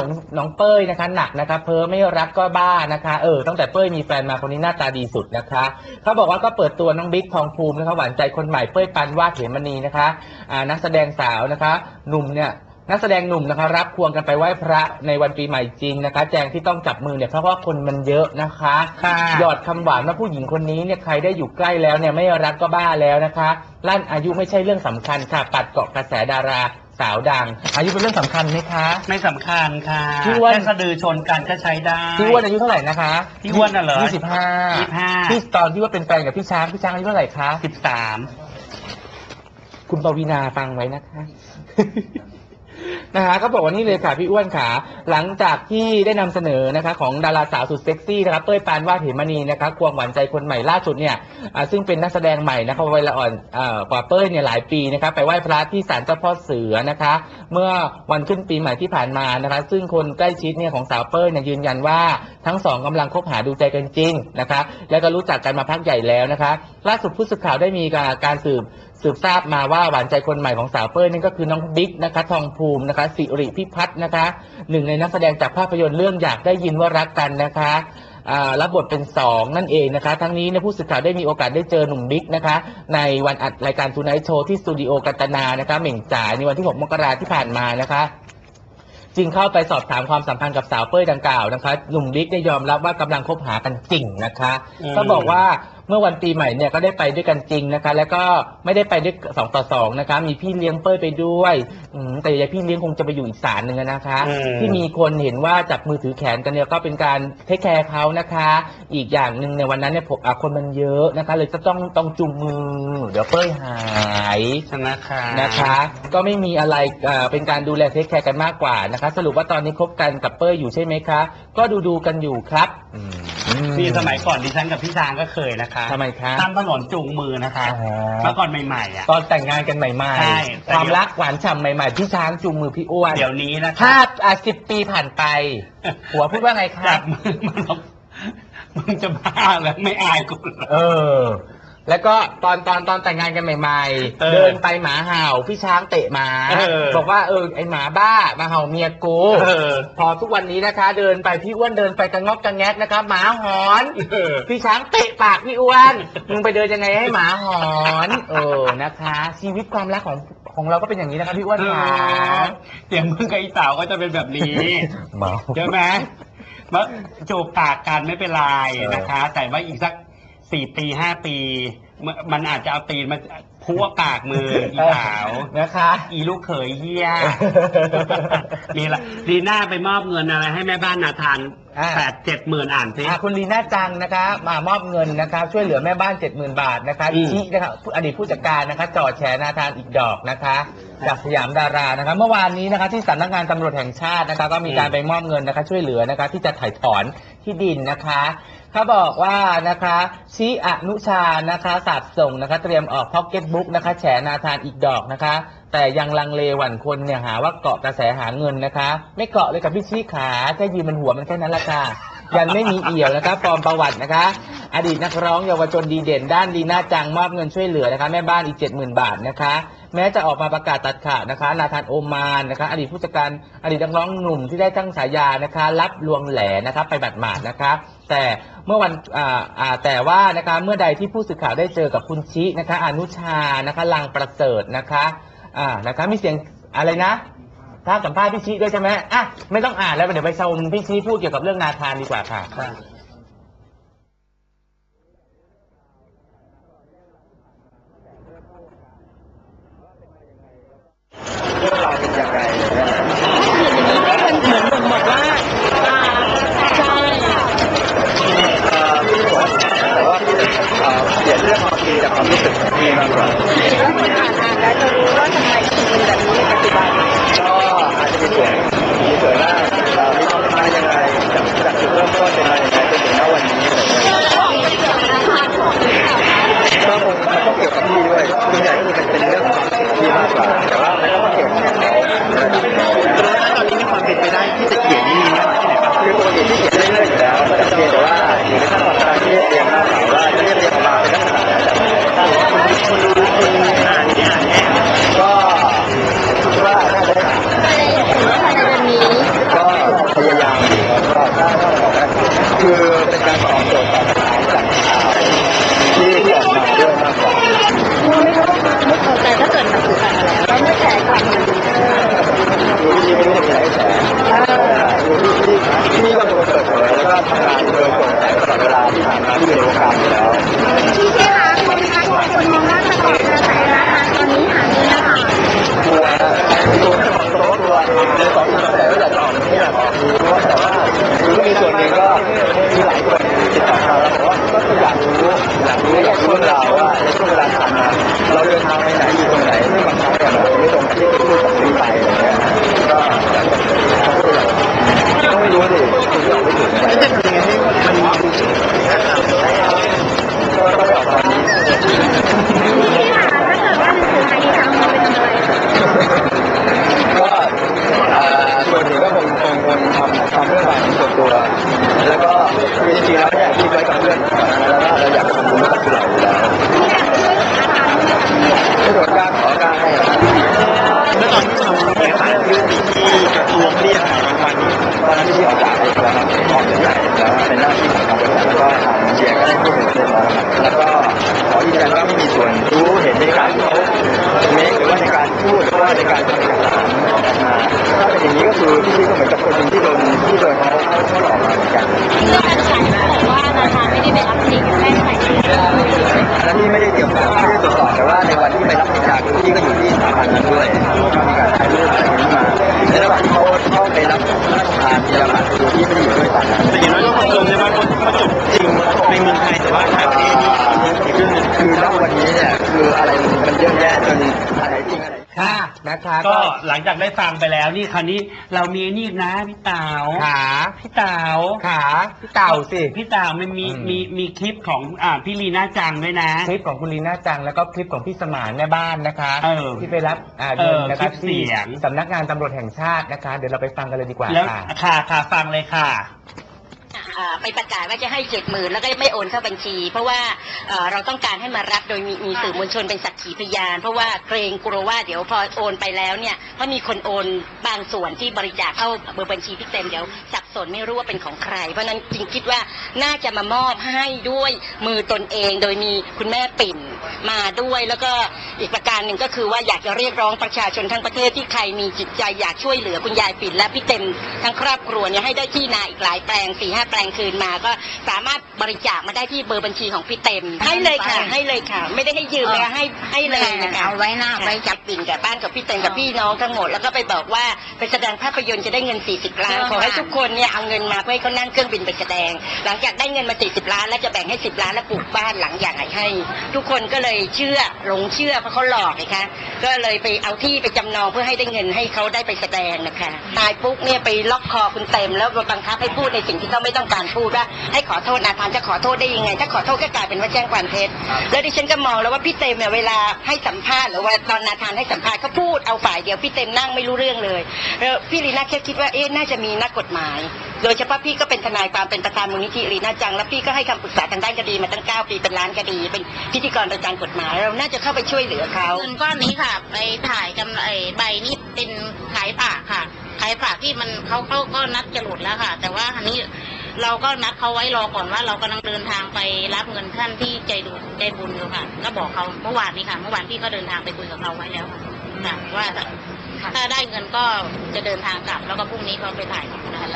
ของน้องเป้ยนะคะหนักนะคะ เพ้อไม่รักก็บ้านะคะเออตั้งแต่เป้ยมีแฟนมาคนนี้หน้าตาดีสุดนะคะเขาบอกว่าก็เปิดตัวน้องบิ๊กทองภูมินะคะหวานใจคนใหม่เป้ยปันวาดเหมณีนะคะอ่านักแสดงสาวนะคะ หนุ่มเนี่ยนักแสดงหนุ่มนะคะรับควงกันไปไหว้พระในวันปีใหม่จริงนะคะ แจงที่ต้องจับมือเนี่ยเพราะว่าคนมันเยอะนะคะค่ะหยอดคำหวานว่าผู้หญิงคนนี้เนี่ยใครได้อยู่ใกล้แล้วเนี่ยไม่รักก็บ้าแล้วนะคะลั่นอายุไม่ใช่เรื่องสำคัญค่ะ ปัดเกาะกระแสดารา สาวดัง อายุเป็นเรื่องสำคัญไหมคะ ไม่สำคัญค่ะพี่อ้วน แค่สะดือชนกันก็ใช้ได้ พี่อ้วนอายุเท่าไหร่นะคะพี่อ้วนน่ะเหรอยี่สิบห้า25พี่ตอนที่ว่าเป็นแฟนกับพี่ช้างพี่ช้างอายุเท่าไหร่คะสิบสามคุณปวีนาฟังไว้นะคะ นะคะก็บอกว่านี่เลยค่ะพี่อ้วนขาหลังจากที่ได้นำเสนอนะคะของดาราสาวสุดเซ็กซี่นะคะเป้ยปานวาดเหมณีนะคะควงหวานใจคนใหม่ล่าสุดเนี่ยอ่าซึ่งเป็นนักแสดงใหม่นะคะวัยละอ่อนอ่ากว่าเป้ยเนี่ยหลายปีนะคะไปไหว้พระที่ศาลเจ้าพ่อเสือนะคะ เมื่อวันขึ้นปีใหม่ที่ผ่านมานะคะ ซึ่งคนใกล้ชิดเนี่ยของสาวเป้ยเนี่ยยืนยันว่าทั้งสองกำลังคบหาดูใจกันจริงนะคะ แล้วก็รู้จักกันมาพักใหญ่แล้วนะคะ ล่าสุดผู้สื่อข่าวได้มีการการสืบ สืบทราบมาว่าหวานใจคนใหม่ของสาวเป้ยนั่นก็คือน้องบิ๊กนะคะ ทองภูมินะคะสิริพิพัฒน์นะคะหนึ่งในนักแสดงจากภาพยนตร์เรื่องอยากได้ยินว่ารักกันนะคะอ่ารับบทเป็นสองนั่นเองนะคะ ทั้งนี้เนยผู้สื่อข่าวได้มีโอกาสได้เจอหนุ่มบิ๊กนะคะ ในวันอัดรายการทูไนท์โชว์ที่สตูดิโอกัตนานะคะเหม่งจ่ายในวันที่ 6 มกราที่ผ่านมานะคะจึงเข้าไปสอบถามความสัมพันธ์กับสาวเป้ยดังกล่าวนะคะ หนุ่มบิ๊กได้ยอมรับว่ากำลังคบหากันจริงนะคะอืมก็บอกว่า เมื่อวันปีใหม่เนี่ยก็ได้ไปด้วยกันจริงนะคะ แล้วก็ไม่ได้ไปด้วยสองต่อสองนะคะ มีพี่เลี้ยงเป้ยไปด้วยอืมแต่ยายพี่เลี้ยงคงจะไปอยู่อีกศาลหนึ่งอะนะคะ อืม ที่มีคนเห็นว่าจับมือถือแขนกันเนี่ยก็เป็นการเทคแคร์เขานะคะ อีกอย่างหนึ่งในวันนั้นเนี่ยผมอะคนมันเยอะนะคะ เลยจะต้องต้องจุงมือ เดี๋ยวเป้ยหายชนะคะนะคะ ก็ไม่มีอะไรเอ่อเป็นการดูแลเทคแคร์กันมากกว่านะคะ สรุปว่าตอนนี้คบกันกับเป้ยอยู่ใช่ไหมคะ ก็ดูดูๆกันอยู่ครับอืม มีสมัยก่อนดิฉันกับพี่ช้างก็เคยนะคะทำไมคะตามถนนจูงมือนะคะอ๋อ เมื่อก่อนใหม่ๆอะ ตอนแต่งงานกันใหม่ใช่ๆแต่ความเดี๋ยวรักหวานฉ่ำใหม่ๆ พี่ช้างจูงมือพี่อ้วนเดี๋ยวนี้นะคะถ้าอะสิบปีผ่านไป หัวพูดว่าไงคจัรับบมือมันบอกมึงจะบ้าแล้วไม่อายกูเหรอเออ แล้วก็ตอนตอนตอนแต่งงานกันใหม่ เออๆ เดินไปหมาเห่าพี่ช้างเตะหมาเออ บอกว่าเออไอหมาบ้ามาเห่าเมียกูเออพอทุกวันนี้นะคะ เดินไปพี่อ้วนเดินไปกระงอกกระแงกนะคะหมาหอน เออ พี่ช้างเตะปากพี่อ้วน มึงไปเดินยังไงให้หมาหอน เออนะคะ ชีวิตความรักของของเราก็เป็นอย่างนี้นะคะพี่อ้วนค่ะเสียงมึงกับอีสาวก็จะเป็นแบบนี้ เมา ใช่ไหมมาจูบปากกันไม่เป็นไรนะคะ แต่ว่าอีกสัก สี่ปีห้าปีมันมันอาจจะเอาตีนมาพัวปากมืออีสาว นะคะ อีลูกเขยเฮียนี่แหละดีน่าไปมอบเงินอะไรให้แม่บ้านนาธานอ่า แปดเจ็ดหมื่นอ่านสิ อะคุณลีน่าจังนะคะ มามอบเงินนะคะช่วยเหลือแม่บ้านเจ็ดหมื่นบาทนะคะอืมชินะคะอดีตผู้จัดการนะคะจอดแฉนาธานอีกดอกนะคะจากสยามดารานะคะ เมื่อวานนี้นะคะ ที่สำนักงานตำรวจแห่งชาตินะคะ ก็มีการไปมอบเงินนะคะ ช่วยเหลือนะคะ ที่จะถ่ายถอนที่ดินนะคะ เขาบอกว่านะคะชิอนุชานะคะสาบส่งนะคะ เตรียมออกพ็อกเก็ตบุ๊กนะคะ แฉนาธานอีกดอกนะคะ แต่ยังลังเลหวั่นคนเนี่ยหาว่าเกาะกระแสหาเงินนะคะ ไม่เกาะเลยกับพี่ชี้ขาแค่ยืนมันหัวมันแค่นั้นละค่ะยังไม่มีเอี่ยวนะคะปลอมประวัตินะคะ อดีตนักร้องเยาวชนดีเด่น ด้านดีน่าจังมอบเงินช่วยเหลือนะคะ แม่บ้านอีกเจ็ดหมื่นบาทนะคะ แม้จะออกมาประกาศตัดขาดนะคะนาธานโอมานนะคะ อดีตผู้จัดการอดีตนักร้องหนุ่มที่ได้ตั้งฉายานะคะ รับลวงแหลนะคะไปบัดหมาดนะคะ แต่เมื่อวันอ่าอ่าแต่ว่านะคะเมื่อใดที่ผู้สื่อข่าวได้เจอกับคุณชินะคะ อนุชานะคะลังประเสริฐนะคะอ่านะคะมีเสียงอะไรนะถ้าสัมภาษณ์พี่ชี้ด้วยใช่ไหมอะไม่ต้องอ่านแล้วเดี๋ยวไปชมพี่ชี้พูดเกี่ยวกับเรื่องนาธานดีกว่าค่ะ คือพี่พี่ก็เหมือนกับคนหนึ่งที่โดนที่โดนเขาเขาหลอกมาเหมือนกันเรื่องการขายเขาบอกว่าราคาไม่ได้ไปรับจริงแค่ใส่ชื่ออันนั้นที่ไม่ได้เกี่ยวกับไม่ได้ตรวจสอบแต่ว่าในวันที่ไปรับสินค้าคพี่ก็อยู่ที่สถาบันนั้นด้วยก็มีการถ่ายรูปอะไรอย่างนี้มาในระหว่างที่เขาเข้าไปรับระราชทานยาบัตรคือพี่ไม่ได้อยู่ด้วยตอนนั้น นะคะก็หลังจากได้ฟังไปแล้วนี่คราวนี้เรามีนี่นะพี่เต๋าขาพี่เต๋าขาพี่เต่าสิพี่เต๋ามันมีอืมมีมีคลิปของอ่าพี่ลีน่าจังด้วยนะ คลิปของคุณลีน่าจังแล้วก็คลิปของพี่สมานแม่บ้านนะคะเออที่ไปรับอ่าเอเงินอนะคลิคะปเสียงที่สำนักงานตำรวจแห่งชาตินะคะ เดี๋ยวเราไปฟังกันเลยดีกว่าแล้วค่ะค่ะค่ะฟังเลยค่ะอ่า ไปประกาศว่าจะให้เจ็ดหมื่นแล้วก็ไม่โอนเข้าบัญชี เพราะว่าเราต้องการให้มารับโดยมีมสื่อมวลชนเป็นสักขีพยาน เพราะว่าเกรงกลัวว่าเดี๋ยวพอโอนไปแล้วเนี่ยถ้ามีคนโอนบางส่วนที่บริจาคเข้าเบอร์บัญชีพี่เต็มเดี๋ยวสับสนไม่รู้ว่าเป็นของใคร เพราะฉะนั้นจึงคิดว่าน่าจะมามอบให้ด้วยมือตนเอง โดยมีคุณแม่ปิ่นมาด้วยแล้วก็อีกประการหนึ่งก็คือว่าอยากจะเรียกร้องประชาชนทั้งประเทศที่ใครมีจิตใจอยากช่วยเหลือคุณยายปิ่นและพี่เต็มทั้งครอบครัวเนี่ยให้ได้ที่นาอีกหลายแปลงสี่ห้าแปลงคืนมาก็สามารถบริจาคมาได้ที่เบอร์บัญชีของพี่เต็ม ให้เลยค่ะ ให้เลยค่ะ ไม่ได้ให้ยืมนะคะให้ให้เลยนะคะเอาไว้หน้าไว้จับปิ่นกับบ้านกับพี่เต็มกับพี่น้องทั้งหมดแล้วก็ไปบอกว่าไปแสดงภาพยนตร์จะได้เงิน 40 ล้านขอให้ทุกคนเนี่ยเอาเงินมาเพื่อให้เขานั่งเครื่องบินไปแสดง หลังจากได้เงินมา 40 ล้าน แล้วจะแบ่งให้ 10 ล้านแล้วปลูกบ้านหลังใหญ่ให้ ทุกคนก็เลยเชื่อหลงเชื่อเพราะเขาหลอกนะคะก็เลยไปเอาที่ไปจำนองเพื่อให้ได้เงินให้เขาได้ไปแสดงนะคะนายปุ๊กเนี่ยไปล็อกคอคุณเต็มแล้วบังคับให้พูดในสิ่งที่เขาไม่ต้องการพูดว่าให้ขอโทษนาธานจะขอโทษได้ยังไง ถ้าขอโทษก็กลายเป็นว่าแจ้งความเท็จแล้วดิฉันก็มองแล้วว่าพี่เต็มเนี่ยเวลาให้สัมภาษณ์หรือว่าตอนนาธานให้สัมภาษณ์เขาพูดเอาฝ่ายเดียวพี่เต็มนั่งไม่รู้เรื่องเลยแล้วพี่ลีน่าแค่คิดว่าเอ๊ะน่าจะมีนักกฎหมาย โดยเฉพาะพี่ก็เป็นทนายความเป็นประธานมูลนิธิลีน่าจัง แล้วพี่ก็ให้คำปรึกษาทางด้านคดีมาตั้ง9ปีเป็นล้านคดี เป็นพิธีกรประจำกฎหมาย เราน่าจะเข้าไปช่วยเหลือเขาเงินก้อนนี้ค่ะไปถ่ายกำไรใบนี้เป็นขายฝากค่ะขายฝากที่มันเขาเขาก็นัดจะหลุดแล้วค่ะ แต่ว่าอันนี้ เราก็นัดเขาไว้รอก่อนว่าเรากำลังเดินทางไปรับเงินท่านที่ใจดูใจบุญอยู่ค่ะก็บอกเขาเมื่อวานนี้ค่ะ เมื่อวานพี่ก็เดินทางไปคุยกับเขาไว้แล้วค่ะค่ะว่าถ้าถ้าได้เงินก็จะเดินทางกลับ แล้วก็พรุ่งนี้เขาไปถ่ายนะคะ